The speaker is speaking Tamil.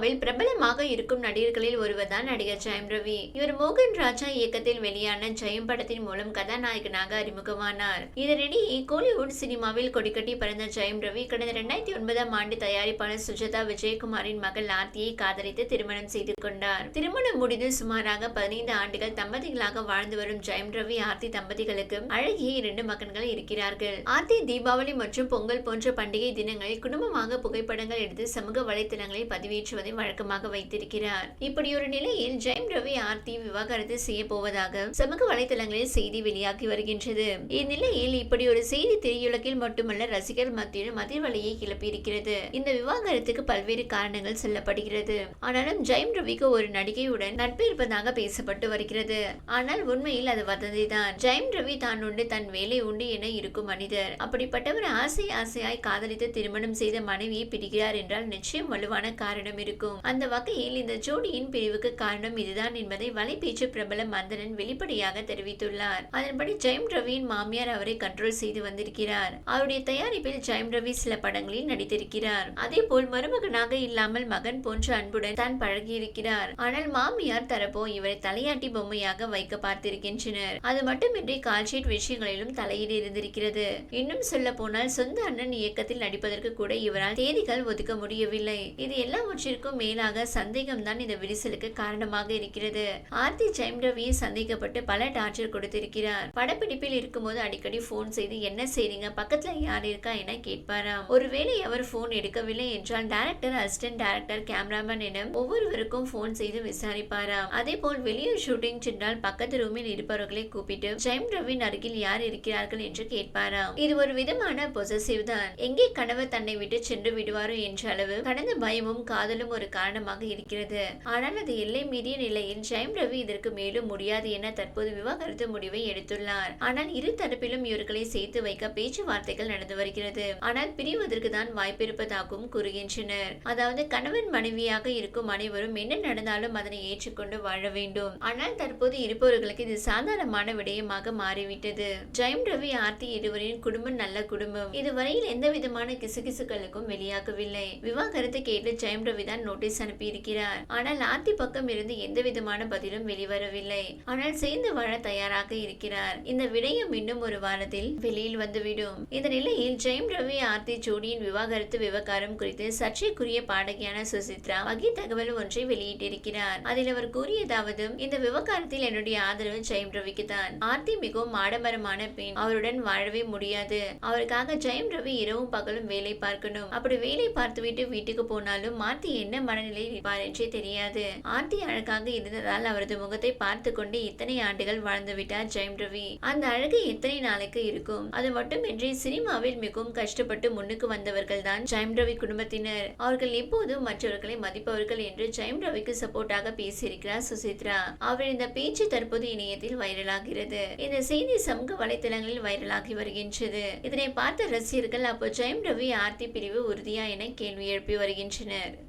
இந்தியாவில் பிரபலமாக இருக்கும் நடிகர்களில் ஒருவர் தான் நடிகர் ஜெயம் ரவி. இவர் மோகன் ராஜா இயக்கத்தில் வெளியான ஜெயம் படத்தின் மூலம் கதாநாயகனாக அறிமுகமானார். இதனிடையே கோலிவுட் சினிமாவில் கொடிக்கட்டி பறந்த ஜெயம் ரவி கடந்த இரண்டாயிரத்தி ஒன்பதாம் ஆண்டு தயாரிப்பாளர் சுஜாதா விஜயகுமாரின் மகள் ஆர்த்தியை காதலித்து திருமணம் செய்து கொண்டார். திருமணம் முடிந்து சுமாராக பதினைந்து ஆண்டுகள் தம்பதிகளாக வாழ்ந்து வரும் ஜெயம் ரவி ஆர்த்தி தம்பதிகளுக்கு அழகிய இரண்டு மகன்கள் இருக்கிறார்கள். ஆர்த்தி தீபாவளி மற்றும் பொங்கல் போன்ற பண்டிகை தினங்களில் குடும்பமாக புகைப்படங்கள் எடுத்து சமூக வலைத்தளங்களில் பதிவேற்றுவதை வழக்கமாக வைத்திருக்கிறார். இப்படி ஒரு நிலையில் ஜெயம் ரவி ஆர்த்தி விவாகரத்து செய்ய போவதாக சமூக வலைதளங்களில் செய்தி வெளியாகி வருகின்றது. இந்நிலையில் இப்படி ஒரு செய்தி திரையுலகில் மட்டுமல்ல ரசிகர் மத்தியிலும் அதிர்வலையை கிளப்பியிருக்கிறது. இந்த விவாகரத்துக்கு பல்வேறு காரணங்கள் சொல்லப்படுகிறது. ஆனாலும் ஜெயம் ரவிக்கு ஒரு நடிகையுடன் நட்பு இருப்பதாக பேசப்பட்டு வருகிறது. ஆனால் உண்மையில் அது வதந்திதான். ஜெயம் ரவி தான் உண்டு தன் வேலை உண்டு என இருக்கும் மனிதர். அப்படிப்பட்டவர் ஆசை ஆசையாய் காதலித்து திருமணம் செய்த மனைவியை பிரிகிறார் என்றால் நிச்சயம் வலுவான காரணம் இருக்கும். அந்த வகையில் இந்த ஜோடியின் பிரிவுக்கு காரணம் இதுதான் என்பதை வலைபேச்சு பிரபல மந்தனன் வெளிப்படையாக தெரிவித்துள்ளார். அதன்படி ஜெயம் ரவியின் மாமியார் அவரை கண்ட்ரோல் செய்து வந்திருக்கிறார். அவருடைய தயாரிப்பில் ஜெயம் ரவி சில படங்களில் நடித்திருக்கிறார். அதே போல் மருமகனாக இல்லாமல் மகன் போன்ற அன்புடன் தான் பழகியிருக்கிறார். ஆனால் மாமியார் தரப்போ இவரை தலையாட்டி பொம்மையாக வைக்க பார்த்திருக்கின்றனர். அது மட்டுமின்றி கால்ஷீட் விஷயங்களிலும் தலையீடு இருந்திருக்கிறது. இன்னும் சொல்ல போனால் சொந்த அண்ணன் இயக்கத்தில் நடிப்பதற்கு கூட இவரால் தேதிகள் ஒதுக்க முடியவில்லை. இது எல்லாவற்றிற்கும் மேலாக சந்தேகம் தான் இந்த விரிசலுக்கு காரணமாக இருக்கிறது. ஆர்த்தி ஜெயம் ரவியை சந்தேகப்பட்டு பல டார்ச்சர் கொடுத்திருக்கிறார். படப்பிடிப்பில் இருக்கும்போது அடிக்கடி போன் செய்து என்ன செய்றீங்க? பக்கத்துல யார் இருக்கா? என கேட்பாராம். ஒருவேளை அவர் போன் எடுக்கவில்லை என்றால் டைரக்டர் அசிஸ்டன்ட் டைரக்டர் கேமராமேன் என ஒவ்வொருவருக்கும் போன் செய்து விசாரிப்பாராம். அதே போல் வெளியூர் ஷூட்டிங் சென்றால் பக்கத்து ரூமில் இருப்பவர்களை கூப்பிட்டு ஜெயம் ரவின் அருகில் யார் இருக்கிறார்கள்? என்று கேட்பாராம். இது ஒரு விதமான பொசசிவ் தான். எங்கே கணவர் தன்னை விட்டு சென்று விடுவாரோ என்ற அளவு கடந்த பயமும் காதலும் ஒரு காரணமாக இருக்கிறது. ஆனால் அது எல்லை மீறிய நிலையில் ஜெயம் ரவி இதற்கு மேலும் முடியாது என தற்போது விவாகரத்து முடிவை எடுத்துள்ளார். ஆனால் இரு தரப்பிலும் இவர்களை சேர்த்து வைக்க பேச்சுவார்த்தைகள் நடந்து வருகிறது. ஆனால் பிரிவதற்கு தான் வாய்ப்பிருப்பதாகவும் கூறுகின்றனர். அதாவது கணவன் மனைவியாக இருக்கும் அனைவரும் என்ன நடந்தாலும் அதனை ஏற்றுக்கொண்டு வாழ வேண்டும். ஆனால் தற்போது இருப்பவர்களுக்கு இது சாதாரணமான விடயமாக மாறிவிட்டது. ஜெயம் ரவி ஆர்த்தி இருவரின் குடும்பம் நல்ல குடும்பம். இதுவரையில் எந்த விதமான கிசுகிசுகளுக்கும் வெளியாகவில்லை. விவாகரத்து கேட்டு ஜெயம் ரவி தான் நோட்டீஸ் அனுப்பியிருக்கிறார். ஆனால் ஆர்த்தி பக்கம் இருந்து எந்த விதமான பதிலும் வெளிவரவில்லை. ஆனால் சேர்ந்து வாழ தயாராக இருக்கிறார். இந்த விடயம் இன்னும் ஒரு வாரத்தில் வெளியில் வந்துவிடும். இந்த நிலையில் ஜெயம் ரவி ஆர்த்தி ஜோடியின் விவாகரத்து விவகாரம் குறித்து சர்ச்சைக்குரிய பாடகியான சுசித்ரா வகை தகவல் ஒன்றை வெளியிட்டிருக்கிறார். அதில் அவர் கூறியதாவது இந்த விவகாரத்தில் என்னுடைய ஆதரவு ஜெயம் ரவிக்கு தான். ஆர்த்தி மிகவும் ஆடம்பரமான பெண். அவருடன் வாழவே முடியாது. அவருக்காக ஜெயம் ரவி இரவும் பகலும் வேலை பார்க்கணும். அப்படி வேலை பார்த்துவிட்டு வீட்டுக்கு போனாலும் ஆர்த்தி என்ன மனநிலையில் இருப்பார் என்றே தெரியாது. ஆர்த்தி அழகாக இருந்ததால் அவரது முகத்தை பார்த்து கொண்டு இத்தனை ஆண்டுகள் வாழ்ந்து விட்டார் ஜெயம் ரவி. அந்த அழகு எத்தனை நாளைக்கு இருக்கும்? அது மட்டுமின்றி சினிமாவில் மிகவும் கஷ்டப்பட்டு முன்னுக்கு வந்தவர்கள் தான் ஜெயம் ரவி குடும்பத்தினர். அவர்கள் எப்போதும் மற்றவர்களை மதிப்பவர்கள் என்று ஜெயம் ரவிக்கு சப்போர்ட்டாக பேசியிருக்கிறார் சுசித்ரா. அவர் இந்த பேச்சு தற்போது இணையத்தில் வைரலாகிறது. இந்த செய்தி சமூக வலைத்தளங்களில் வைரலாகி வருகின்றது. இதனை பார்த்த ரசிகர்கள் அப்போ ஜெயம் ரவி ஆர்த்தி பிரிவு உறுதியா என கேள்வி எழுப்பி வருகின்றனர்.